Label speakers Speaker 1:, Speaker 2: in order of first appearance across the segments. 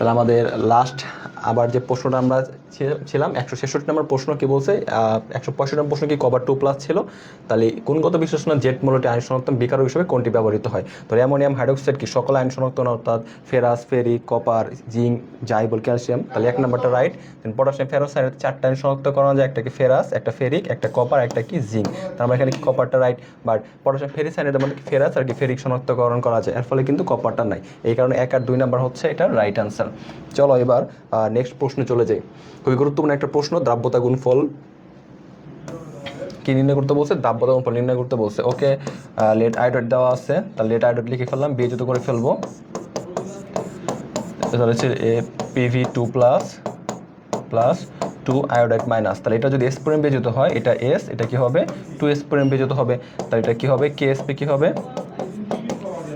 Speaker 1: তাহলে আমাদের লাস্ট আবার যে প্রশ্নটা আমরা ছিলাম। একশো ছেষট্টি নম্বর প্রশ্ন কি বলছে? একশো পঁয়ষট্টি নম্বর প্রশ্ন কি কভার টু প্লাস ছিল? তাহলে গুণগত বিশ্লেষণ জেট মূলটি আইন শনাক্তন বিকারক হিসেবে কোনটি ব্যবহৃত হয়? তো অ্যামোনিয়াম হাইড্রোক্সাইড কি সকল আইন শনাক্তন অর্থাৎ ফেরাস, ফেরি, কপার, জিঙ্ক, জাইবল, ক্যালসিয়াম? তাহলে এক নম্বরটা রাইট দেন পটাশিয়াম ফেরোসাইড চারটা আইন শনাক্ত করা যায়, একটা কি ফেরাস, একটা ফেরিক, একটা কপার, একটা কি জিঙ্ক। তার মানে এখানে কি কপারটা রাইট বাট পটাশিয়াম ফেরিসাইডের মধ্যে কি ফেরাস আর কি ফেরিক শনাক্তকরণ করা যায়? এর ফলে কিন্তু কপারটা নাই। এই কারণে এক আর দুই নাম্বার হচ্ছে এটা রাইট আনসার চলো এবার নেক্সট প্রশ্নে চলে যাই। খুবই গুরুত্বপূর্ণ একটা প্রশ্ন, দ্রাব্যতা গুণফল কি নির্ণয় করতে বলছে? দ্রাব্যতা গুণফল নির্ণয় করতে বলছে। ওকে লেট আইডট দেওয়া আছে। তাহলে লেট আইডট লিখে ফেললাম বিয়োজিত করে ফেলব। তাহলে হচ্ছে এ PV two plus plus two iodide minus তাহলে এটা যদি এস পরিমাণ বিয়োজিত হয়, এটা এস এটা কি হবে? টু এস পরিমাণ বিয়োজিত হবে, তাহলে এটা কি হবে? কে এসপি কি হবে?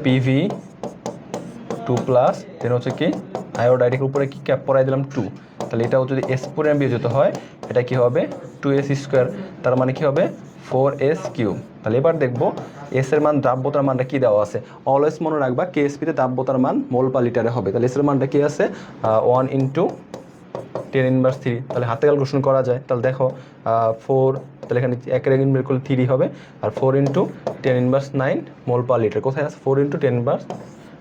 Speaker 1: পিভি টু প্লাস দেন হচ্ছে কি? আয়োডাইডের উপরে কি ক্যাপ পরাই দিলাম টু তাহলে এটাও যদি এস পরিমাণ বিয়োজিত হয়, এটা কি হবে? টু এস স্কোয়ার তার মানে কি হবে? ফোর এস কিউ তাহলে এবার দেখব এস এর মান দ্রাব্যতার মানটা কি দেওয়া আছে? অলওয়েজ মনে রাখবা কেএসপিতে দ্রাব্যতার মান মোল পার লিটারে হবে। তাহলে এস এর মানটা কি আছে? One into ten inverse three তাহলে হাতে ক্যালকুলেশন করা যায়। তাহলে দেখো ফোর তাহলে এখানে এক বের করলে থ্রি হবে। আর four into ten inverse nine mole per litre. কোথায় আছে? Four into ten inverse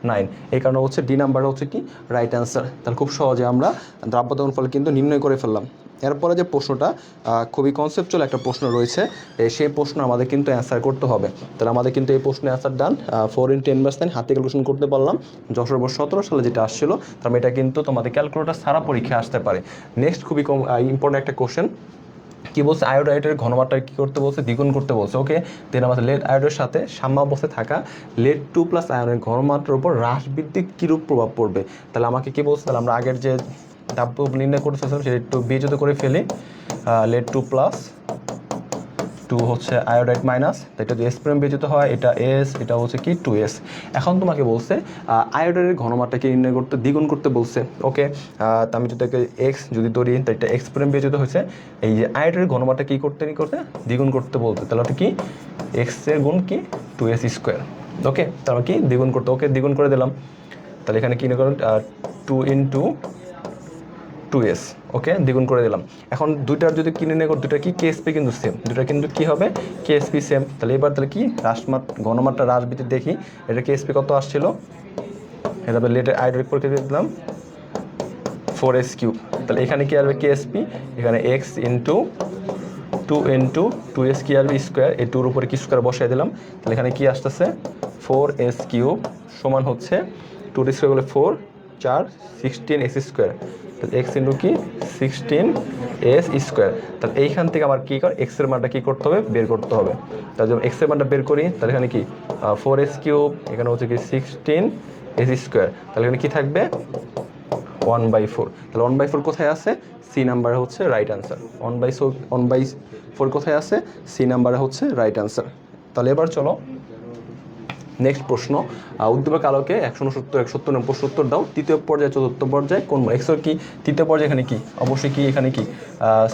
Speaker 1: nine. এই কারণে হচ্ছে ডি নাম্বারটা হচ্ছে কি? রাইট অ্যান্সার তাহলে খুব সহজে আমরা দ্রাব্যতা ফল কিন্তু নির্ণয় করে ফেললাম। এরপরে যে প্রশ্নটা খুবই কনসেপচুয়াল একটা প্রশ্ন রয়েছে সেই প্রশ্ন আমাদের কিন্তু অ্যান্সার করতে হবে। তাহলে আমাদের কিন্তু এই প্রশ্নে answer done four in ten inverse nine হাতে ক্যালকুলেশন করতে পারলাম। যশোর সতেরো সালে যেটা আসছিল, তার মানে এটা কিন্তু তোমাদের ক্যালকুলেটার সারা পরীক্ষা আসতে পারে। নেক্সট খুবই কম ইম্পর্টেন্ট একটা কোশ্চেন কি বলছে? আয়োডাইটের ঘনমাত্রা কি করতে বলছে? দ্বিগুণ করতে বলছে। ওকে দেন আমাদের লেড আয়োডের সাথে সাম্যাবস্থায় থাকা লেড টু প্লাস আয়নের ঘনমাত্রার উপর হ্রাস বৃদ্ধি কীরূপ প্রভাব পড়বে? তাহলে আমাকে কি বলছে? তাহলে আমরা আগের যে দাব্য নির্ণয় করতে চাইছিলাম সেটা একটু বিয়ে যদি করে ফেলি। লেড টু প্লাস টু হচ্ছে আয়োডাইট মাইনাস এটা যদি এস প্রেম বিয়োজিত হয়, এটা এস এটা হচ্ছে কি টু এস এখন তোমাকে বলছে আয়োডাইডের ঘনমাত্রাকে নির্ণয় করতে, দ্বিগুণ করতে বলছে ওকে তা আমি যদি এক্স যদি ধরি, তো এটা এক্স প্রেম বিয়োজিত হয়েছে। এই যে আয়োডাইটের ঘনমাত্রা কী করতে নি করতে? দ্বিগুণ করতে বলতে তাহলে ওটা কি? এক্সের গুণ কি? টু এস স্কোয়ার ওকে তারপর কি? দ্বিগুণ করতে ওকে দ্বিগুণ করে দিলাম। তাহলে এখানে কি করুন? Two into two S okay, দ্বিগুণ করে দিলাম। এখন দুইটার যদি কিনে নেই, দুইটা কি? কেএসপি কিন্তু সেম দুইটা কিন্তু কি হবে? কেএসপি সেম তাহলে এবার তাহলে কি? হ্রাসমাত ঘনমাত্রা হ্রাসবৃদ্ধি দেখি। এটা কেএসপি কত আসছিল? এটা লেটের আইড্রিক পরীক্ষা দিলাম। ফোর এস কিউব তাহলে এখানে কি আসবে কেএসপি এখানে X into two into two S কি আসবে স্কোয়ার এই টুর উপরে কি স্কোয়ার বসাই দিলাম? তাহলে এখানে কি আসতেছে? ফোর এস কিউব সমান হচ্ছে টু স্কোয়ার হলে ফোর চার sixteen S square X into কি? সিক্সটিন এস স্কোয়ার তাহলে এইখান থেকে আমার কী কর? এক্সের মানটা কী করতে হবে? বের করতে হবে। তাহলে যখন এক্সের মানটা বের করি, তাহলে এখানে কি? ফোর এস কিউব এখানে হচ্ছে কি সিক্সটিন এস স্কোয়ার তাহলে এখানে কী থাকবে? ওয়ান বাই ফোর তাহলে ওয়ান বাই ফোর কোথায় আছে? সি নাম্বারে হচ্ছে right answer one by one by four কোথায় আছে? সি নাম্বারে হচ্ছে রাইট আনসার তাহলে এবার চলো নেক্সট প্রশ্ন উদ্দীপক আলোকে একশো উনসত্তর একশো সত্তর নম্বর সত্তর দাও। তৃতীয় পর্যায়ে, চতুর্থ পর্যায়ে, কোন এক্সর কি? তৃতীয় পর্যায়ে এখানে কি? অবশ্যই কি এখানে কি?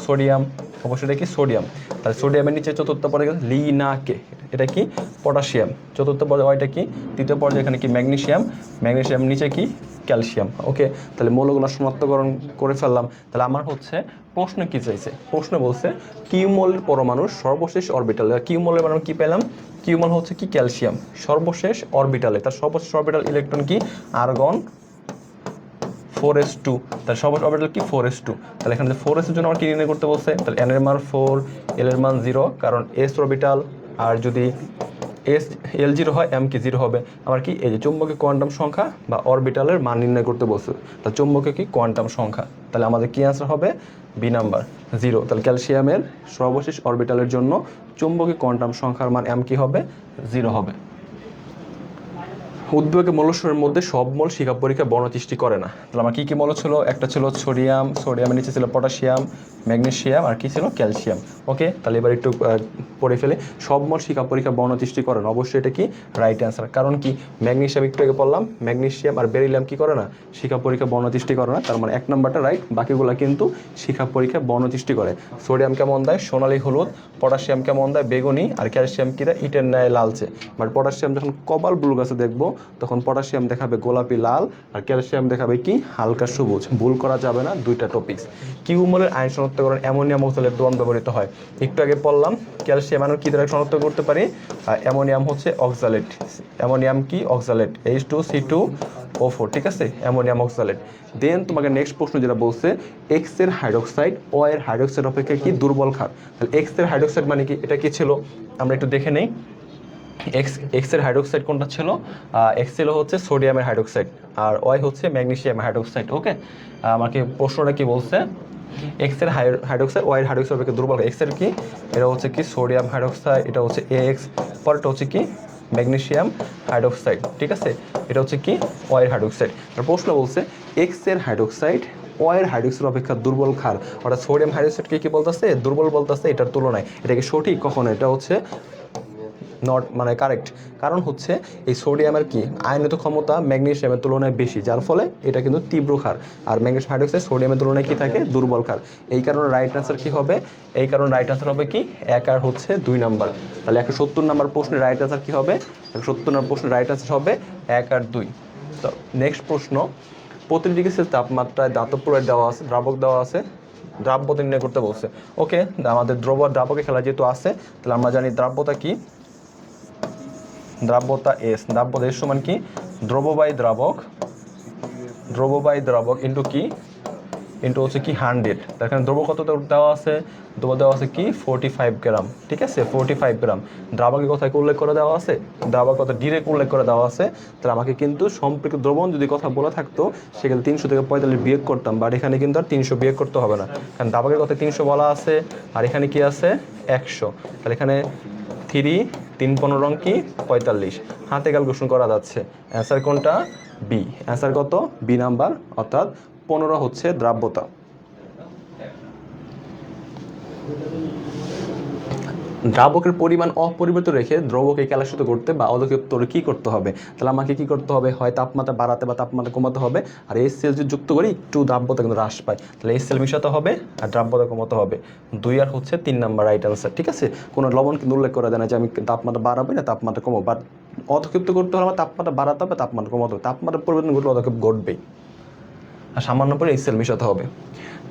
Speaker 1: সোডিয়াম, অবশ্যই এটা কি? সোডিয়াম। তাহলে সোডিয়ামের নিচে চতুর্থ পর্যায়ে লিনাকে এটা কি? পটাশিয়াম। চতুর্থ পর্যায়ে এটা কি? তৃতীয় পর্যায়ে এখানে কি? ম্যাগনেশিয়াম। ম্যাগনেশিয়াম নিচে কি? ক্যালসিয়াম। ওকে, তাহলে মৌলগুলো শনাক্তকরণ করে ফেললাম। তাহলে আমার হচ্ছে প্রশ্ন কি চাইছে? প্রশ্ন বলছে কিউমলের পরমাণুর সর্বশেষ অরবিটাল কিউমলের পরমাণু কি পেলাম? কিউমল হচ্ছে কি? ক্যালসিয়াম। সর্বশেষ অরবিটালে। তার সর্বশেষ অরবিটাল ইলেকট্রন কি? Argon four S two. তাহলে সর্বশেষ অরবিটাল কি? Four S two. তাহলে এখানে ফোর এসের জন্য আমার কি নির্ণয় করতে বলছে? তাহলে এন এর মান ফোর, এল এর মান জিরো, কারণ এস অরবিটাল, আর যদি এস, এল জিরো হয়, এম কি জিরো হবে? আমার কি এই যে চুম্বকের কোয়ান্টাম সংখ্যা বা অরবিটালের মান নির্ণয় করতে বলছে। তাহলে চুম্বকে কি? কোয়ান্টাম সংখ্যা। তাহলে আমাদের কি অ্যান্সার হবে? B number, zero. তাহলে ক্যালসিয়ামের সর্বশেষ অরবিটালের জন্য চুম্বকীয় কোয়ান্টাম সংখ্যার মান এম কি হবে? জিরো হবে। উদ্বেগের মৌলস্বরের মধ্যে সব মল শিখা পরীক্ষা বর্ণসৃষ্টি করে না। তাহলে আমার কী কী মৌল ছিল? একটা ছিল সোডিয়াম, সোডিয়ামের নিচে ছিল পটাশিয়াম, ম্যাগনেশিয়াম আর কি ছিল? ক্যালসিয়াম। ওকে? তাহলে এবার একটু পড়ে ফেলে। সব মল শিখা পরীক্ষা বর্ণসৃষ্টি করে না। অবশ্যই এটা কি? Right answer. কারণ কি? ম্যাগনেশিয়াম একটু আগে পড়লাম। ম্যাগনেশিয়াম আর বেরিলিয়াম কি করে না? শিখা পরীক্ষা বর্ণসৃষ্টি করে না। তার মানে এক নাম্বারটা রাইট, বাকিগুলো কিন্তু শিখা পরীক্ষা বর্ণসৃষ্টি করে। সোডিয়াম কেমন দেয়? সোনালি, হলুদ। পটাশিয়াম কেমন দেয়? বেগুনি। আর ক্যালসিয়াম কি দেয় ইটের ন্যায় লালচে। বাট পটাশিয়াম যখন কপাল ব্লু গাছে দেখব তখন পটাশিয়াম দেখাবে গোলাপি, লাল আর ক্যালসিয়াম দেখাবে কি? হালকা সবুজ। ভুল করা যাবে না, দুইটা টপিকস কিউ আইন শনাক্তকরণ অ্যামোনিয়াম অক্সালেট দ্রবণ ব্যবহৃত হয়। একটু আগে বললাম ক্যালসিয়াম আয়ন কি দ্বারা শনাক্ত করতে পারি? অ্যামোনিয়াম হচ্ছে অক্সালেট। অ্যামোনিয়াম কি? Oxalate. H two C two O four ঠিক আছে? Ammonium oxalate. দেন তোমাকে নেক্সট প্রশ্ন যেটা বলছে এক্সের হাইড্রোক্সাইড ও এর হাইড্রোক্সাইড অপেক্ষা কি দুর্বল ক্ষার? তাহলে এক্সের হাইড্রোক্সাইড মানে কি? এটা কি ছিল? আমরা একটু দেখে নেই। এক্স এক্সের হাইড্রোক্সাইড কোনটা ছিল? এক্স ছিল হচ্ছে সোডিয়ামের হাইড্রোক্সাইড আর ওয়াই হচ্ছে ম্যাগনেসিয়ামের হাইড্রোক্সাইড ওকে আমাকে প্রশ্নটা কি বলছে? এক্সের হাইড্রোক্সাইড ওয়াই হাইড্রোক্সাইড দুর্বল এক্সের কি? এটা হচ্ছে কি সোডিয়াম হাইড্রোক্সাইড এটা হচ্ছে এক্স পরেরটা হচ্ছে কি ম্যাগনেশিয়াম হাইড্রোক্সাইড ঠিক আছে? এটা হচ্ছে কি ওয়াই হাইড্রোক্সাইড আর প্রশ্ন বলছে এক্সের হাইড্রোক্সাইড ওয়ের হাইড্রোক্সাইড অপেক্ষা দুর্বল ক্ষার অর্থাৎ সোডিয়াম হাইড্রোক্সাইডকে কি বলতেছে? দুর্বল বলতেছে, এটার তুলনায়। এটা কি সঠিক কখন? এটা হচ্ছে নট মানে কারেক্ট কারণ হচ্ছে এই সোডিয়ামের কি? আয়নিত ক্ষমতা ম্যাগনেসিয়ামের তুলনায় বেশি, যার ফলে এটা কিন্তু তীব্র ক্ষার। আর ম্যাগনেসিয়াম হাইড্রোক্সাইড সোডিয়ামের তুলনায় কি থাকে? দুর্বল ক্ষার। এই কারণে রাইট আনসার কি হবে? এই কারণে রাইট আনসার হবে কি? এক আর হচ্ছে দুই নাম্বার। তাহলে একশো সত্তর নাম্বার প্রশ্নের রাইট আনসার কি হবে? একশো সত্তর নাম্বার প্রশ্নের রাইট আনসার হবে এক আর দুই। তো নেক্সট প্রশ্ন। প্রতি ডিগ্রি সেলসিয়াস তাপমাত্রায় দাতব প্রয়োগ দেওয়া আছে, দ্রাবক দেওয়া আছে, দ্রাব্যতা নির্ণয় করতে বলছে। ওকে আমাদের দ্রব আর দ্রাবকের খেলা যেহেতু আছে, তাহলে আমরা জানি দ্রাব্যতা কি? দ্রাব্যতা এস। দ্রাব্যতা এস সমান কি? দ্রব বাই দ্রাবক। দ্রব বাই দ্রাবক ইন্টু কি? ইন্টু হচ্ছে কি হান্ড্রেড। তার এখানে দ্রব কত দেওয়া আছে? দ্রব দেওয়া আছে কি? ফোরটি ফাইভ গ্রাম ঠিক আছে? ফোরটি ফাইভ গ্রাম দ্রাবকের কথা উল্লেখ করে দেওয়া আছে? দ্রাবার কথা ডিরেক্ট উল্লেখ করে দেওয়া আছে। তাহলে আমাকে কিন্তু সম্পর্কিত দ্রবণ যদি কথা বলা থাকতো সেখানে তিনশো থেকে পঁয়তাল্লিশ বিয়োগ করতাম বাট এখানে কিন্তু আর তিনশো বিয়োগ করতে হবে না। কারণ দ্রাবকের কথা তিনশো বলা আছে, আর এখানে কি আছে? একশো। তাহলে এখানে থ্রি তিন পনেরো রং কি? পঁয়তাল্লিশ। হাতে ক্যালকুলেশন করা যাচ্ছে। অ্যান্সার কোনটা? বি অ্যান্সার কত? বি নাম্বার অর্থাৎ পনেরো হচ্ছে দ্রাব্যতা। দ্রাবকের পরিমাণ অপরিবর্তিত রেখে দ্রবকে ক্যালাসিত করতে বা অধক্ষেপ্তরে কী করতে হবে? তাহলে আমাকে কী করতে হবে? হয় তাপমাত্রা বাড়াতে বা তাপমাত্রা কমাতে হবে। আর এই সেল যদি যুক্ত করি, একটু দ্রাব্যতা কিন্তু হ্রাস পায়। তাহলে এই সেল মিশাতে হবে আর দ্রাব্যতা কমাতে হবে। দুই আর হচ্ছে তিন নাম্বার রাইট আনসার ঠিক আছে? কোনো লবণ কিন্তু উল্লেখ করা যায় না যে আমি তাপমাত্রা বাড়াবো না, তাপমাত্রা কমাবো। বাট অধক্ষিপ্ত করতে হলে আমার তাপমাত্রা বাড়াতে হবে, তাপমাত্রা কমাতে হবে। তাপমাত্রা পরিবর্তন ঘটলে অধক্ষেপ ঘটবেই। আর সামান্য পরে এই সেল মিশাতে হবে।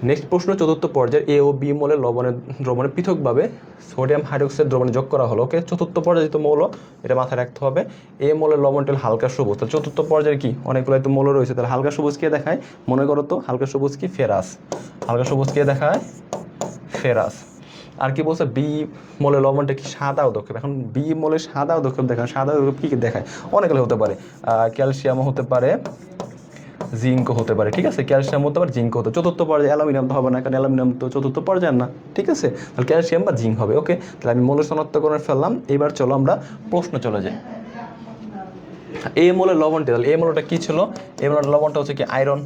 Speaker 1: নেক্সট প্রশ্ন চতুর্থ পর্যায়ে এ ও বি মৌলের লবণের দ্রবণে পৃথকভাবে সোডিয়াম হাইড্রোক্সাইড দ্রবণে যোগ করা হলো। ওকে চতুর্থ পর্যায়ে যেহেতু মৌল, এটা মাথায় রাখতে হবে। এ মৌলের লবণটা হলো হালকা সবুজ। তাহলে চতুর্থ পর্যায়ে কি? অনেকগুলো তো মৌল রয়েছে। তাহলে হালকা সবুজ কে দেখায়? মনে করো তো, হালকা সবুজ কি? ফেরাস। হালকা সবুজ কে দেখায়? ফেরাস। আর কি বলছে? বি মলের লবণটা কি? সাদা উদক্ষেপ এখন বি মলের সাদা উদক্ষেপ দেখায়। সাদা উদক্ষেপ কী কী দেখায়? অনেকগুলো হতে পারে। ক্যালসিয়ামও হতে পারে। জিঙ্কও হতে পারে, ঠিক আছে? ক্যালসিয়াম হতে পারে, জিঙ্ক হতে চতুর্থ পর্যায়ে অ্যালুমিনিয়াম তো হবে না, কারণ অ্যালুমিনিয়াম তো চতুর্থ পর্যায়ে না, ঠিক আছে? তাহলে ক্যালসিয়াম বা জিঙ্ক হবে, ওকে? তাহলে আমি মৌল শনাক্তকরণ ফেললাম, এবার চলো আমরা প্রশ্ন চলে যাই। এই মৌলের লবণটা, তাহলে এই মৌলটা কি ছিল? এ মৌলের লবণটা হচ্ছে কি আয়রন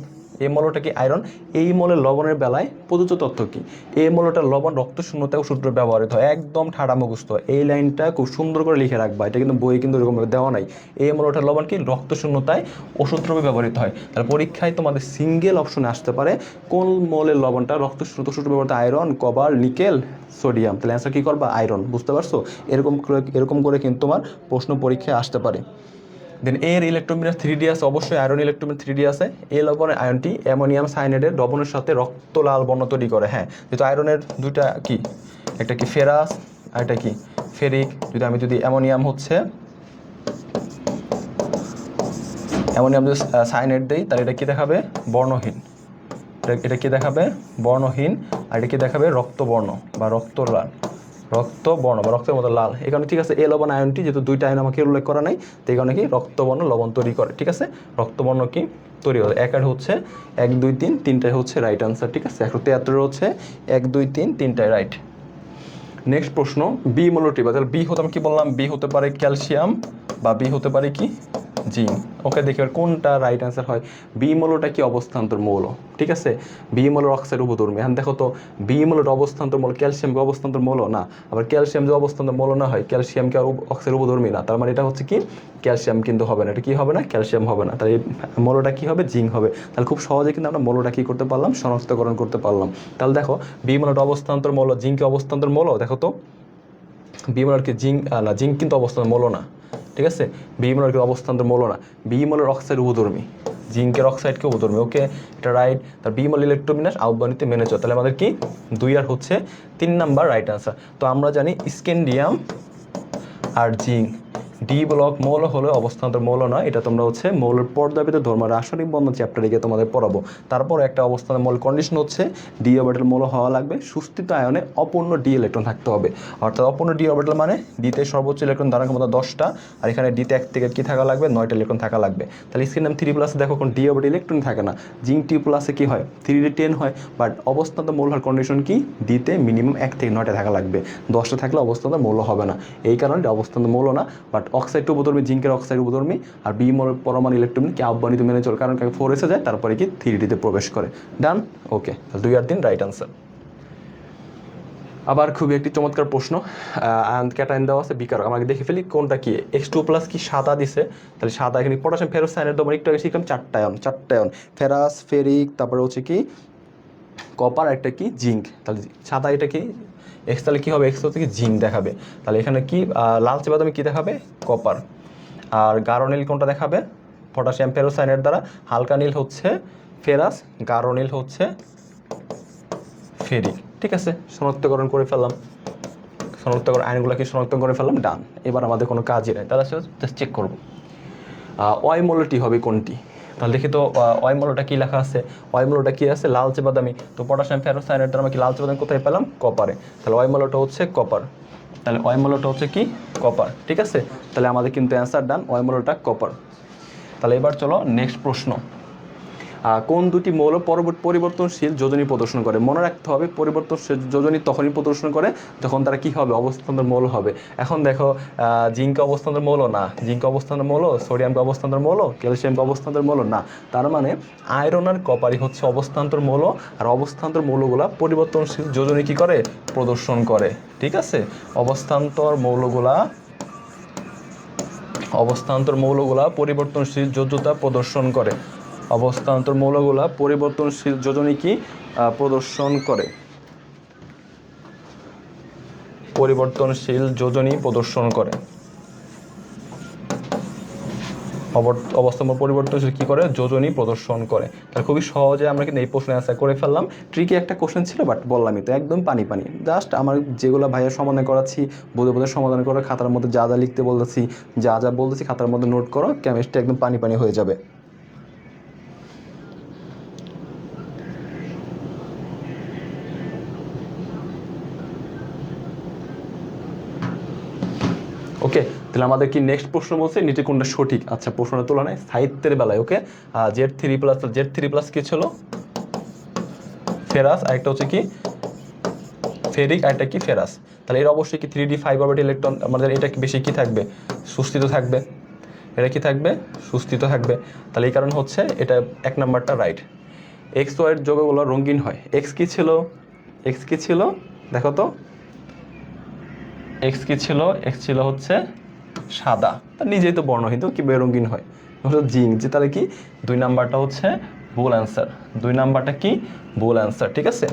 Speaker 1: এই মলটা কি আয়রন এই মলের লবণের বেলায় প্রযোজ্য তথ্য কি? এই মলটা লবণ, রক্ত, শূন্যতা সূত্র ব্যবহৃত হয়। একদম ঠাড়া মুখস্থ। এই লাইনটা খুব সুন্দর করে লিখে রাখবা। এটা কিন্তু বই কিন্তু এরকমভাবে দেওয়া নাই। এই মলটা লবণ কি? রক্ত, শূন্যতায় ওষুধ রূপে ব্যবহৃত হয়। তাহলে পরীক্ষায় তোমাদের সিঙ্গেল অপশনে আসতে পারে কোন মলের লবণটা রক্ত শূন্য সূত্র ব্যবহৃত আয়রন কবার নিকেল সোডিয়াম তাহলে অ্যান্সার কী করবা? আয়রন বুঝতে পারছ? এরকম এরকম করে কিন্তু তোমার প্রশ্ন পরীক্ষায় আসতে পারে। দেন এর ইলেকট্রোমিটার থ্রি ডি আছে, অবশ্যই আয়রন ইলেকট্রোমিটার থ্রি ডি আছে। এ লবণের আয়নটি অ্যামোনিয়াম সাইনেটের লবণের সাথে রক্ত লাল বর্ণ তৈরি করে হ্যাঁ। যেহেতু আয়রনের দুইটা কি? একটা কি ফেরাস আর একটা কি? ফেরিক যদি আমি, যদি অ্যামোনিয়াম হচ্ছে অ্যামোনিয়াম যদি সাইনেট দিই, তাহলে এটা কি দেখাবে? বর্ণহীন। এটা এটা কি দেখাবে? বর্ণহীন, আর এটা কি দেখাবে? রক্তবর্ণ বা রক্ত রক্ত বর্ণ বা রক্তের মতো লাল। এই কারণে ঠিক আছে, এ লবণ আয়নটি যেহেতু দুইটা আয়ন আমাকে উল্লেখ করা নাই, তো এই কারণে কি রক্তবর্ণ লবণ তৈরি করে, ঠিক আছে? রক্তবর্ণ কি তৈরি হয় এক আর হচ্ছে এক, দুই, তিন, তিনটাই হচ্ছে রাইট আনসার ঠিক আছে? একশো তিয়াত্তর হচ্ছে এক, দুই, তিন, তিনটাই রাইট নেক্সট প্রশ্ন বি মৌলটি, বা বি হতে আমি কি বললাম? বি হতে পারে ক্যালসিয়াম বা বি হতে পারে কি? জিঙ্ক ওকে দেখি এবার কোনটা রাইট অ্যান্সার হয়। বিমলটা কি অবস্থান্তর মৌল? ঠিক আছে? বি মৌলের অক্সাইড উপধর্মী এখন দেখো তো বি মৌলের অবস্থান্তর মৌল ক্যালসিয়াম কি অবস্থান্তর মৌল? না। আবার ক্যালসিয়াম যে অবস্থান্তর মৌল না হয় ক্যালসিয়াম কি আর অক্সাইড উপধর্মী না। তার মানে এটা হচ্ছে কি? ক্যালসিয়াম কিন্তু হবে না। এটা কি হবে না? ক্যালসিয়াম হবে না। তাহলে মৌলটা কি হবে? জিঙ্ক হবে। তাহলে খুব সহজে কিন্তু আমরা মৌলটা কি করতে পারলাম? শনাক্তকরণ করতে পারলাম। তাহলে দেখো বি অবস্থান্তর মৌল জিঙ্কে অবস্থান্তর মৌল? দেখো তো বিমলার কি জিঙ্ক না জিঙ্ক কিন্তু অবস্থান মৌল না। ঠিক আছে? বিমলের অবস্থান তো মৌল না। বিমলের অক্সাইড উপধর্মী। জিঙ্কের অক্সাইডকে উপধর্মী। ওকে এটা রাইট তার বিমল ইলেকট্রোবিনাশ আহ্বানিতে মেনে চলে। তাহলে আমাদের কি? দুই আর হচ্ছে তিন নাম্বার রাইট আনসার তো আমরা জানি স্কেন্ডিয়াম আর জিঙ্ক ডি ব্লক মৌল হলে অবস্থান্তর মৌল নয়, এটা তোমরা হচ্ছে মৌলের পর্যাপিত ধর্ম, রাসায়নিক বন্ধন চ্যাপ্টারে গিয়ে তোমাদের পড়াবো। তারপর একটা অবস্থান মৌল কন্ডিশন হচ্ছে ডি অরবিটাল মৌল হওয়া লাগবে, সুস্থিত আয়নে অপূর্ণ ডি ইলেকট্রন থাকতে হবে। অর্থাৎ অপূর্ণ ডি অরবিটাল মানে ডিতে সর্বোচ্চ ইলেকট্রন ধারণ ক্ষমতা দশটা, আর এখানে ডিতে এক থেকে কি থাকা লাগবে? নয়টা ইলেকট্রন থাকা লাগবে। তাহলে স্ক্রিন নাম থ্রি প্লাসে দেখো কোন ডি অরবিটাল ইলেকট্রন থাকে না। জিঙ্ক টি প্লাসে কি হয়? থ্রি ডি টেন হয় বাট অবস্থান্ত মৌল হওয়ার কন্ডিশন কি? ডিতে মিনিমাম এক থেকে নয়টা থাকা লাগবে। দশটা থাকলে অবস্থান্ত মৌল হবে না। এই কারণে এটা অবস্থান্ত মৌল না বাট অক্সাইড উপধর্মী জিঙ্কের অক্সাইড উপধর্মী আর বি মোল পরমাণু ইলেকট্রন কি আহ্বানিত মেনে চল। কারণ ফোর এসে যায়, তারপরে কি থ্রি ডিতে প্রবেশ করে। ডান ওকে দুই আর তিন রাইট আনসার আবার খুবই একটি চমৎকার প্রশ্ন ক্যাটাইন দেওয়া আছে, বিকারক। আমাকে দেখে ফেলি কোনটা কি? এক্স টু প্লাস কি সাদা দিছে? তাহলে সাদা এখানে পটাশিয়াম ফেরোস সাইনের তোমার একটু আগে শিখলাম, চারটা আয়ন চারটা আয়ন ফেরাস ফেরিক তারপরে হচ্ছে কি কপার একটা কি? জিঙ্ক তাহলে সাদা এটা কি? এক্স তাহলে কী হবে? এক্স হচ্ছে কি জিঙ্ক দেখাবে। তাহলে এখানে কি লালচে বাদামি কী দেখাবে? কপার। আর গাঢ় নীল কোনটা দেখাবে? পটাশিয়াম ফেরোসাইনের দ্বারা। হালকা নীল হচ্ছে ফেরাস, গাঢ় নীল হচ্ছে ফেরিক। ঠিক আছে, শনাক্তকরণ করে ফেললাম। শনাক্তকরণ, আইনগুলোকে শনাক্ত করে ফেললাম, ডান। এবার আমাদের কোনো কাজই নেই। তাহলে চেক করব। ওয়াই মূল্যটি হবে কোনটি? তাহলে দেখি তো অয়মলোটা কী লেখা আছে? অয়মলোটা কী আছে? লালচে বাদামি। তো পটাশিয়াম, ফেরোসাইনের দ্বারা কি লালচে বাদামি কোথায় পেলাম? কপারে। তাহলে অয়মলোটা হচ্ছে কপার। তাহলে অয়মলোটা হচ্ছে কি? কপার। ঠিক আছে? তাহলে আমাদের কিন্তু অ্যান্সার ডান অয়মলোটা কপার। তাহলে এবার চলো নেক্সট প্রশ্ন। কোন দুটি মৌল পরবর্তী পরিবর্তনশীল যোজনী প্রদর্শন করে? মনে রাখতে হবে পরিবর্তনশীল যোজনী তখনই প্রদর্শন করে যখন তারা কি হবে? অবস্থানের মৌল হবে। এখন দেখো জিঙ্ক অবস্থানের মৌল না। জিঙ্ক অবস্থানের মৌল সোডিয়ামকে অবস্থানের মৌল ক্যালসিয়ামকে অবস্থানের মৌল না। তার মানে আয়রন আর কপারই হচ্ছে অবস্থান্তর মৌল আর অবস্থান্তর মৌলগুলা পরিবর্তনশীল যোজনী কি করে? প্রদর্শন করে। ঠিক আছে? অবস্থান্তর মৌলগুলা অবস্থান্তর মৌলগুলা পরিবর্তনশীল যোজ্যতা প্রদর্শন করে। অবস্থান্তর মৌলগুলা পরিবর্তনশীল যোজনী কি প্রদর্শন করে? পরিবর্তনশীল যোজনী প্রদর্শন করে। অবস্থান পরিবর্তনশীল কি করে, যোজনী প্রদর্শন করে। তাহলে খুবই সহজে আমরা কিন্তু এই প্রশ্নের অ্যান্সার করে ফেললাম। ট্রিকি একটা কোশ্চেন ছিল বাট বললামই তো, একদম পানি পানি। জাস্ট আমার যেগুলো ভাইয়ের সমাধান করাচ্ছি, বোধে বোধে সমাধান করে খাতার মধ্যে যা যা লিখতে বলতেছি, যা যা বলতেছি খাতার মধ্যে নোট করো কেমিস্ট্রি একদম পানি পানি হয়ে যাবে। ওকে, তাহলে আমাদের কি নেক্সট প্রশ্ন বলছে? নিচে কোনটা সঠিক। আচ্ছা প্রশ্নের তুলনায় সাহিত্যের বেলায়, okay? Z three plus Z three plus কি ছিল? ফেরাস, আরেকটা হচ্ছে কি? ফেরিক আর আরেকটা কি? ফেরাস। তাহলে এর অবশ্যই কি three D five orbital electron আমাদের এটা বেশি কি থাকবে? সুস্থিত থাকবে। এটা কি থাকবে? সুস্থিত থাকবে। তাহলে এই কারণ হচ্ছে এটা এক নাম্বারটা রাইট এক্স ওয়াইয়ের যোগগুলো রঙিন হয়। এক্স কি ছিল? এক্স কি ছিল? দেখো তো। এক্স কি ছিল? এক্স ছিল হচ্ছে সাদা। তা নিজেই তো বর্ণহীন কি বেরঙ্গিন হয়। হলো জিঙ্ক যে তাহলে কি? দুই নাম্বারটা হচ্ছে ভুল অ্যান্সার দুই নাম্বারটা কি? ভুল অ্যান্সার ঠিক আছে?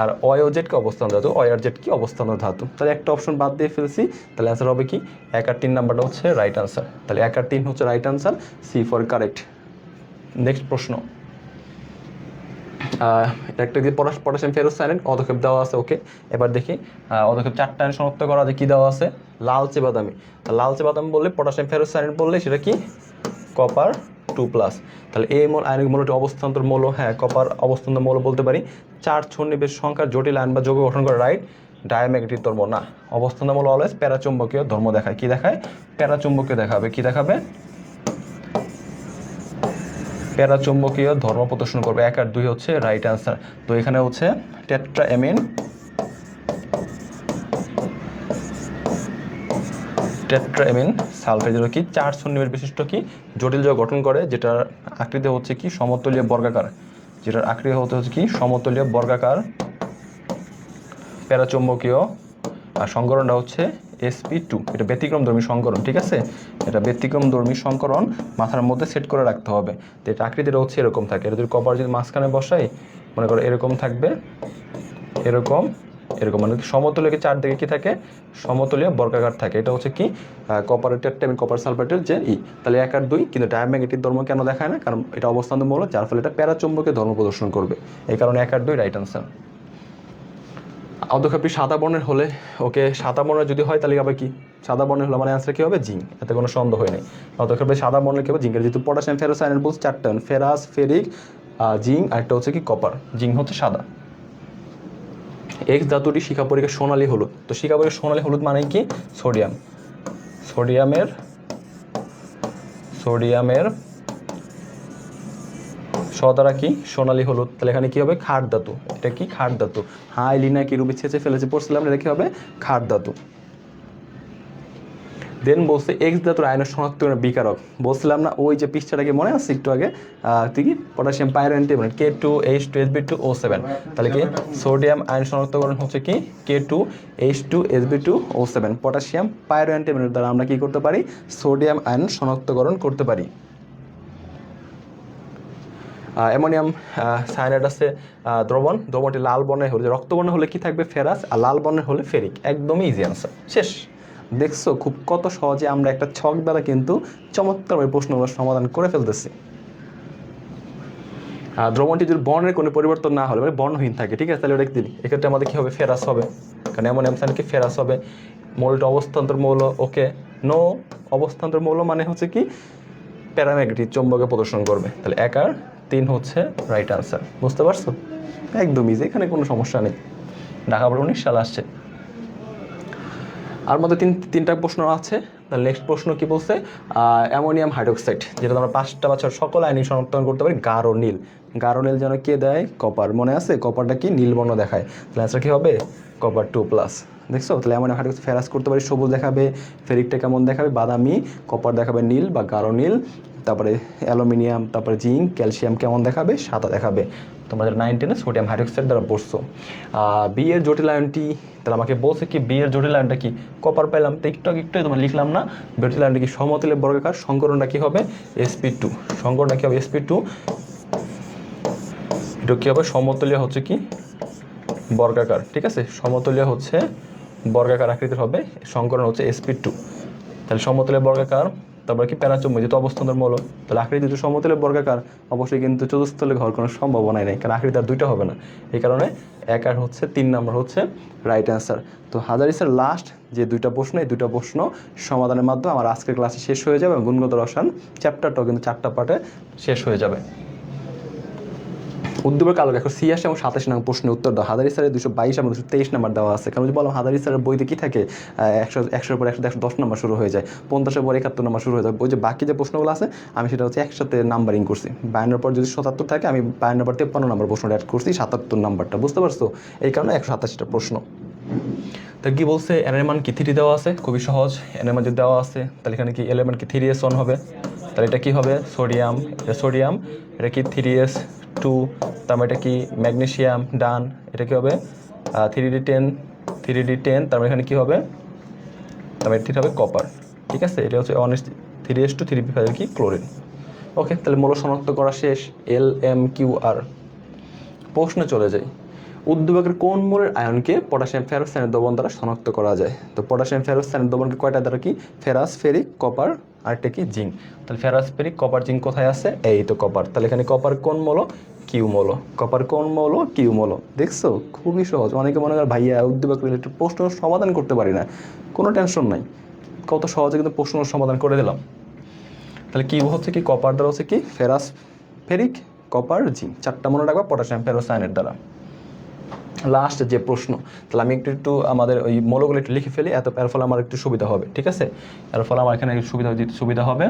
Speaker 1: আর অয় জেড কি অবস্থান ধাতু অয় আর জেড কি অবস্থান ধাতু? তাহলে একটা অপশন বাদ দিয়ে ফেলছি, তাহলে অ্যান্সার হবে কি? এক আর তিন নাম্বারটা হচ্ছে রাইট অ্যান্সার তাহলে এক আর তিন হচ্ছে right answer C for correct next প্রশ্ন। একটা দিয়ে পটাশ, পটাশিয়াম ফেরোস সাইলেন্ট অদক্ষেপ দেওয়া আছে, ওকে। এবার দেখি অদক্ষেপ চারটা শনাক্ত করা আছে, কী দেওয়া আছে? লালচে বাদামি। লালচে বাদামি বললে, পটাশিয়াম ফেরোস সাইলেন্ট বললে, সেটা কি? Copper two plus. তাহলে এই মূল, আয়নিক মূলটি অবস্থান্তর মৌল হ্যাঁ কপার অবস্থান্তর মৌল বলতে পারি। চার ছন্নিবেশ সংখ্যার জটিল আয়ন বা যৌগ গঠন করে, রাইট? ডায়াম্যাগনেটিক ধর্ম, না। অবস্থান্তর মৌল অলওয়েজ প্যারাচুম্বকীয় ধর্ম দেখায়। কি দেখায়? প্যারাচুম্বকীয় দেখাবে। কি দেখাবে? প্যারাচুম্বকীয় ধর্ম প্রদর্শন করবে। এক আর দুই হচ্ছে রাইট অ্যান্সার তো এখানে হচ্ছে tetra amine tetra amine sulphate যেটা কি চার সন্নিবেশ বিশিষ্ট কি? জটিল যৌগ গঠন করে, যেটার আকৃতি হচ্ছে কি? সমতলীয় বর্গাকার। যেটার আকৃতি হতে হচ্ছে কি? সমতলীয় বর্গাকার প্যারাচুম্বকীয় আর সংকরণটা হচ্ছে এসপি টু এটা ব্যতিক্রমধর্মী সংকরণ, ঠিক আছে? এটা ব্যতিক্রমধর্মী সংকরণ মাথার মধ্যে সেট করে রাখতে হবে। তো এটা আকৃতিটা হচ্ছে এরকম থাকে। এটা যদি কপার যদি মাঝখানে বসাই, মনে করো এরকম থাকবে, এরকম এরকম মানে সমতুল্য চারদিকে কি থাকে? সমতুলীয় বর্গাকার থাকে। এটা হচ্ছে কি? কপারেটের টেবিল কপার সালফেটের যে ই, তাহলে এক আর দুই, কিন্তু ডায়াম্যাগনেটিক ধর্ম কেন দেখায় না? কারণ এটা অবস্থানমূলক যার ফলে এটা প্যারাচুম্বকের ধর্ম প্রদর্শন করবে। এই কারণে এক আর দুই রাইট আনসার অধ্যক্ষাপটি সাদা বর্ণের হলে ওকে সাদা বর্ণের যদি হয়, তাহলে আবার কি? সাদা বর্ণের হলে আমার অ্যান্সার কী হবে? জিঙ্ক। এতে কোনো সন্দেহ নেই। অধ্যক্ষাপটি সাদা বর্ণের কী হবে? জিঙ্কের যেহেতু পটাশিয়াম ফেরোসাইনের বলছে চারটা ফেরাস ফেরিক জিঙ্ক, আর একটা হচ্ছে কি কপার জিঙ্ক হচ্ছে সাদা। এক্স ধাতুটি শিখা পরীক্ষা সোনালী হলুদ। তো শিখা পরীক্ষা সোনালী হলুদ মানে কি? সোডিয়াম সোডিয়ামের সোডিয়ামের সদারা কি? সোনালী হলুদ। তাহলে এখানে কি হবে? খাট ধাতু। এটা কি? খাট ধাতু। হাই লিনা কি রূপে ছেঁচে ফেলেছে? পড়ছিলাম, এটা কি হবে? খাট ধাতু। দেন বলছে এক্স ধাতুর আয়নের শনাক্তকরণ বিকারক। বলছিলাম না, ওই যে পৃষ্ঠাটাকে মনে আছে একটু আগে? কি potassium পাইরোএন্টিবন K two H two S B two O seven তাহলে কি? সোডিয়াম আয়ন শনাক্তকরণ হচ্ছে কি? K two H two S B two O seven potassium পাইরোএন্টিবনের দ্বারা আমরা কি করতে পারি? সোডিয়াম আয়ন শনাক্তকরণ করতে পারি। অ্যামোনিয়াম সায়ানাইড আছে দ্রবণ। দ্রবণটি লাল বর্ণের হলে, রক্তবর্ণ হলে কি থাকবে? ফেরাস। আর লাল বর্ণের হলে ফেরিক। একদমই ইজি আনসার শেষ। দেখছ খুব কত সহজে আমরা একটা ছক দ্বারা কিন্তু চমৎকারভাবে প্রশ্নগুলো সমাধান করে ফেলতেছি। দ্রবণটি যদি বর্ণের কোনো পরিবর্তন না হলে মানে বর্ণহীন থাকে, ঠিক আছে? তাহলে ওটা দিলি এক্ষেত্রে আমাদের কী হবে? ফেরাস হবে। কারণ অ্যামোনিয়াম সায়ানাইড কি ফেরাস হবে। মৌলটা অবস্থান্তর মৌল, ওকে। নো অবস্থান্তর মৌল মানে হচ্ছে কি? প্যারাম্যাগনেটিক চৌম্বকে প্রদর্শন করবে। তাহলে এক আর তিন হচ্ছে রাইট আনসার বুঝতে পারছ? একদম ইজি এখানে কোনো সমস্যা নেই। ঢাকা বোর্ড উনিশ সাল আসছে। আর মধ্যে তিন তিনটা প্রশ্ন আছে। তাহলে নেক্সট প্রশ্ন কি বলছে? অ্যামোনিয়াম হাইড্রোক্সাইড, যেটা আমরা পাঁচটা বছর সকল আইনি শনাক্তকরণ করতে পারি, গাঢ় নীল। গাঢ় নীল যেন কে দেয়? কপার। মনে আছে? কপারটা কি? নীল বর্ণ দেখায়। তাহলে অ্যান্সার কি হবে? কপার টু প্লাস দেখছ? তাহলে অ্যামোনিয়াম হাইড্রোক্সাইড ফেরাস করতে পারি সবুজ দেখাবে, ফেরিকটা কেমন দেখাবে? বাদামি, কপার দেখাবে নীল বা গাঢ় নীল, তারপরে অ্যালুমিনিয়াম, তারপরে জিঙ্ক, ক্যালসিয়াম কেমন দেখাবে? সাদা দেখাবে। তোমরা নাইন টেনে সোডিয়াম হাইড্রোক্সাইড দ্বারা পড়ছো বি এর জটিল আয়নটি, তাহলে আমাকে বলছে কি বি এর জটিল আয়নটা কি? কপার পেলাম তো একটু একটু তোমরা লিখলাম না? জটিল আয়নটা কি? সমতলের বর্গাকার, সংকরণটা কি হবে? এসপি টু সংকরণটা কি হবে? এসপি টু এটা কি হবে? সমতলীয় হচ্ছে কি? বর্গাকার, ঠিক আছে? সমতলীয় হচ্ছে বর্গাকার আকৃতির হবে। সংকরণ হচ্ছে এসপি টু তাহলে সমতলের বর্গাকার, তারপরে কি প্যারাচম্য যেহেতু অবস্থানের মূল, তাহলে আকৃতি যেহেতু সমতলের বর্গাকার, অবশ্যই কিন্তু চতুস্থলে ঘর কোনো সম্ভাবনাই নেই, কারণ আকৃতি আর দুইটা হবে না। এই কারণে এক আর হচ্ছে তিন নম্বর হচ্ছে রাইট অ্যান্সার তো হাজারিসের লাস্ট যে দুইটা প্রশ্ন, এই দুইটা প্রশ্ন সমাধানের মাধ্যমে আমার আজকের ক্লাসে শেষ হয়ে যাবে এবং গুণগত রসায়ন চ্যাপ্টারটাও কিন্তু চারটা পার্টে শেষ হয়ে যাবে। উদ্দীপক আলোক এখন ছিয়াশি এবং সাতাশ নম্বর প্রশ্নের উত্তর দাও। হাজারি স্যারের দুশো বাইশ এবং দুশো তেইশ নাম্বার দেওয়া আছে। কারণ বললাম হাজারি স্যারের বইতে কি থাকে একশো, একশোর পর একশো একশো দশ নম্বর শুরু হয়ে যায়, পঞ্চাশের পর একাত্তর নম্বর শুরু হয়ে যায়। ওই যে বাকি যে প্রশ্নগুলো আছে, আমি সেটা হচ্ছে একসাথে নাম্বারিং করছি। বায়ান্নর পর যদি সাতাত্তর থাকে, আমি বায়ান্নর পর তেপ্পান্ন নম্বর প্রশ্নটা অ্যাড করছি, সাতাত্তর নাম্বারটা। বুঝতে পারছ? এই কারণে একশো সাতাশিটা প্রশ্ন। তো কি বলছে? এনের মান কি থ্রি দেওয়া আছে? খুবই সহজ। এনের মান যদি দেওয়া আছে, তাহলে এখানে কি এলেমেন্ট কি থ্রি এস ওয়ান হবে? তাহলে এটা কী হবে? সোডিয়াম। সোডিয়াম, এটা কি থ্রি এস টু তারপর এটা কি ম্যাগনেশিয়াম ডান এটা কি হবে? Three D ten three D ten তারপর এখানে কী হবে? তারপর এটি হবে কপার ঠিক আছে? এটা হচ্ছে on three S two three P five কি? ক্লোরিন ওকে তাহলে মূল শনাক্ত করা শেষ এল এম কিউ আর প্রশ্নে চলে যাই। উদ্দীপকের কোন মূলের আয়নকে পটাশিয়াম ফেরোসাইনের দ্রবণ দ্বারা শনাক্ত করা যায়? তো পটাশিয়াম ফেরোসাইনের দ্রবণকে কয়টা দ্বারা কি? ফেরাস ফেরিক কপার, আর একটা কি? জিঙ্ক। তাহলে ফেরাস ফেরিক কপার, জিঙ্ক কোথায় আছে? এই তো কপার। তাহলে এখানে কপার কোন মৌল? কিউ মৌল কপার কোন মৌল? কিউ মৌল দেখছ? খুবই সহজ। অনেকে মনে করে ভাইয়া উদ্দীপক রিলেটেড প্রশ্ন সমাধান করতে পারি না। কোনো টেনশন নাই। কত সহজে কিন্তু প্রশ্ন সমাধান করে দিলাম। তাহলে কিউ হচ্ছে কি? কপার দ্বারা হচ্ছে কি? Ferrous ferric copper, zinc. চারটা মনে রাখবা পটাশিয়াম ফেরোসাইনের দ্বারা। লাস্ট যে প্রশ্ন, তাহলে আমি একটু একটু আমাদের ওই মৌলগুলো একটু লিখে ফেলি, এত এর ফলে আমার একটু সুবিধা হবে, ঠিক আছে? এর ফলে আমার এখানে সুবিধা দিতে সুবিধা হবে।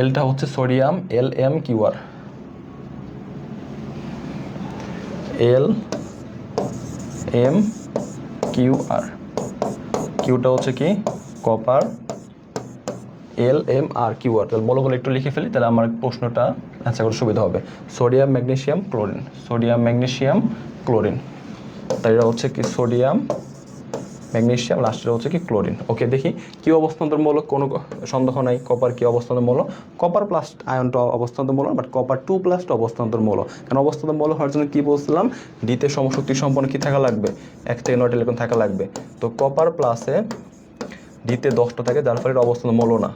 Speaker 1: এলটা হচ্ছে সোডিয়াম এল এম কিউ আর এল এম কিউ আর কিউটা হচ্ছে কি? কপার এল এম আর কিউ আর তাহলে মৌলগুলো একটু লিখে ফেলি, তাহলে আমার প্রশ্নটা অ্যান্সার করতে সুবিধা হবে। Sodium magnesium chlorine sodium magnesium chlorine. তাই এটা হচ্ছে কি সোডিয়াম, ম্যাগনেশিয়াম লাস্টের হচ্ছে কি ক্লোরিন। ওকে, দেখি কি অবস্থান্তরমূলক কোনো সন্দেহ নাই কপার কি অবস্থান্তর মূল? কপার প্লাস আয়নটা অবস্থান্তর মূল বাট কপার টু প্লাসটা অবস্থান্তর মূল। কারণ অবস্থান্তর মূল হওয়ার জন্য কি বলছিলাম? ডিতে সমশক্তি সম্পন্ন কি থাকা লাগবে? এক থেকে নয়টা ইলেকট্রন থাকা লাগবে। তো কপার প্লাসে ডিতে দশটা থাকে, যার ফলে এটা অবস্থান মূল না।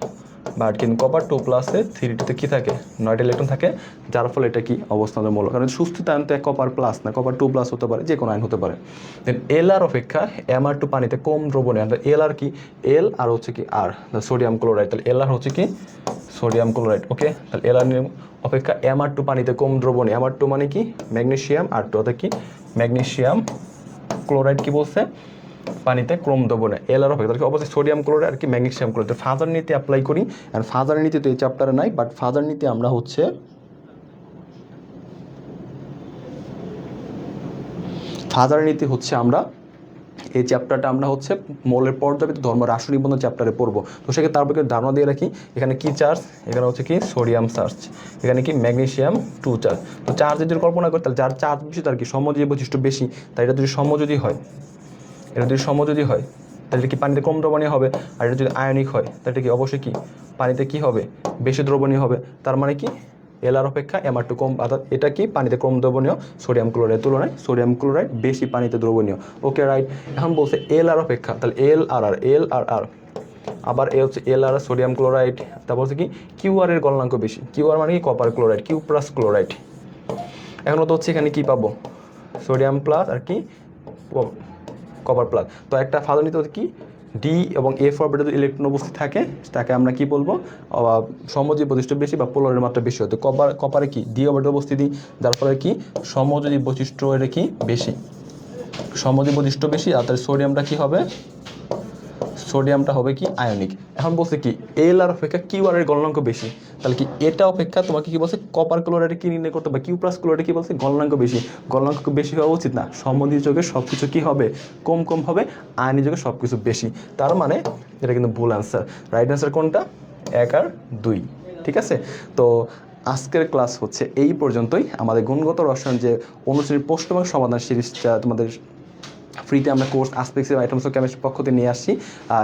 Speaker 1: বাট কিন্তু কপার টু প্লাসে থ্রিটিতে কী থাকে? নয়টা ইলেকট্রন থাকে, যার ফলে এটা কি অবস্থানের মূল। কারণ সুস্থিত আয়ন তো কপার প্লাস না কপার টু প্লাস হতে পারে যে কোনো আয়ন হতে পারে। দেন এল আর অপেক্ষা এম আর টু পানিতে কম দ্রবণীয় এল আর কি? এল আর হচ্ছে কি আর সোডিয়াম ক্লোরাইড তাহলে এল আর হচ্ছে কি? সোডিয়াম ক্লোরাইড ওকে তাহলে এল আর অপেক্ষা এম আর টু পানিতে কম দ্রবণীয়। এম আর টু মানে কি? ম্যাগনেশিয়াম আর টু অর্থাৎ কি? ম্যাগনেশিয়াম ক্লোরাইড কি বলছে? পানিতে ক্রোম দেবো না। এল আর হবে তাহলে অবশ্যই সোডিয়াম ক্লোরাইড আর কি ম্যাগনেসিয়াম ক্লোরাইড। ফাজার নীতি অ্যাপ্লাই করি। অ্যান্ড ফাজার নীতি তো এই চ্যাপ্টারে নাই বাট ফাজার নীতি আমরা হচ্ছে ফাজার নীতি হচ্ছে আমরা এই চ্যাপ্টারটা আমরা হচ্ছে মৌলের পর্যাপিত ধর্ম, রাষ্ট্র নিবন্ধ চ্যাপ্টারে পড়ব। তো সেক্ষেত্রে তারপরে ধারণা দিয়ে রাখি, এখানে কি চার্জ এখানে হচ্ছে কি সোডিয়াম চার্জ এখানে কি ম্যাগনেশিয়াম টু চার্জ তো চার্জের যদি কল্পনা করি, তাহলে যার চার্জ বেশি, তার কি সমযোজী বৈশিষ্ট্য বেশি তাই এটা যদি সমযোজী হয় এটা যদি সমযোজী হয়, তাহলে কি পানিতে কম দ্রবণীয় হবে? আর এটা যদি আয়নিক হয়, তাহলে কি অবশ্যই কি? পানিতে কি হবে? বেশি দ্রবণীয় হবে। তার মানে কি? এল আর অপেক্ষা এমআর টু কম, অর্থাৎ এটা কি? পানিতে কম দ্রবণীয় সোডিয়াম ক্লোরাইডের তুলনায় সোডিয়াম ক্লোরাইড বেশি পানিতে দ্রবণীয়। ওকে রাইট এখন বলছে এল আর অপেক্ষা, তাহলে এল আর আর এল আর আর আবার এ হচ্ছে এল আর সোডিয়াম ক্লোরাইড তারপর হচ্ছে কি? কিউ আর এর গলনাঙ্ক বেশি। কিউ আর মানে কি? Copper chloride Q plus chloride এখন তো হচ্ছে এখানে কি পাবো? সোডিয়াম প্লাস আর কি? কপার প্লাস তো একটা ফাদার নিতে কি? ডি এবং এ ফরবেটে ইলেকট্রন উপস্থিত থাকে তাকে আমরা কি বলব? সমযোজী বৈশিষ্ট্য বেশি বা পোলারের মাত্রা বেশি হতো কপার কপারে কি? ডি অবর্টের উপস্থিতি, যার ফলে কি? সমযোজী বৈশিষ্ট্য এটা কি? বেশি। সমযোজী বৈশিষ্ট্য বেশি, আর তার সোডিয়ামটা কি হবে? সোডিয়ামটা হবে কি আয়নিক। এখন বলছে কি, এল আর অপেক্ষা কিউ আর এর গলনাঙ্ক বেশি। তাহলে কি এটা অপেক্ষা তোমাকে কি বলছে, কপার ক্লোরাইড কি নির্ণয় করতে হবে? কিউ প্লাস ক্লোরাইড কি বলছে, গলনাঙ্ক বেশি। গলনাঙ্ক বেশি হওয়া উচিত না। সম্বন্ধী যোগে সব কিছু কী হবে? কম কম হবে আয়নি যোগে সব কিছু বেশি। তার মানে এটা কিন্তু ভুল অ্যান্সার রাইট অ্যান্সার কোনটা? এক আর দুই। ঠিক আছে? তো আজকের ক্লাস হচ্ছে এই পর্যন্তই। আমাদের গুণগত রসায়ন যে অনুশ্রেণীর প্রশ্ন এবং সমাধান সিরিজটা তোমাদের ফ্রিতে আমরা কোর্স আসপেক্সিভ আইটেমস কেমিস্ট্রির কেমিস্ট্রি পক্ষ থেকে নিয়ে আসছি।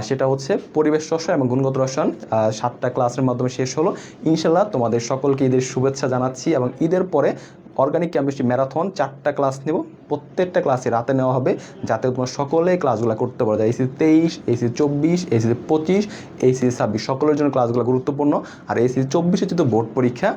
Speaker 1: সেটা হচ্ছে পরিবেশ রসায়ন এবং গুণগত রসায়ন। সাতটা ক্লাসের মাধ্যমে শেষ হলো। ইনশাল্লাহ তোমাদের সকলকে ঈদের শুভেচ্ছা জানাচ্ছি এবং ঈদের পরে অর্গানিক কেমিস্ট্রি ম্যারাথন চারটা ক্লাস নেব। প্রত্যেকটা ক্লাসে রাতে নেওয়া হবে যাতে তোমার সকলে ক্লাসগুলো করতে পারো। এসি তেইশ এসি চব্বিশ এসি পঁচিশ এসি ছাব্বিশ। সকলের জন্য ক্লাসগুলো গুরুত্বপূর্ণ। আর এসি চব্বিশে যেহেতু বোর্ড পরীক্ষা,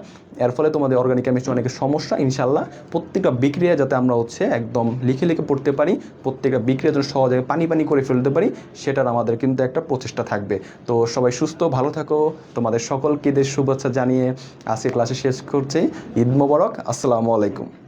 Speaker 1: এর ফলে তোমাদের অর্গানিক কেমিস্ট্রি অনেক সমস্যা ইনশাল্লাহ প্রত্যেকটা বিক্রিয়া যাতে আমরা হচ্ছে একদম লিখে লিখে পড়তে পারি, প্রত্যেকটা বিক্রিয়া যেন সহজে পানি পানি করে ফেলতে পারি, সেটার আমাদের কিন্তু একটা প্রচেষ্টা থাকবে। তো সবাই সুস্থ, ভালো থাকো। তোমাদের সকলকে ঈদের শুভেচ্ছা জানিয়ে আজকে ক্লাসে শেষ করছি। ঈদ মোবারক। আসসালামু আলাইকুম।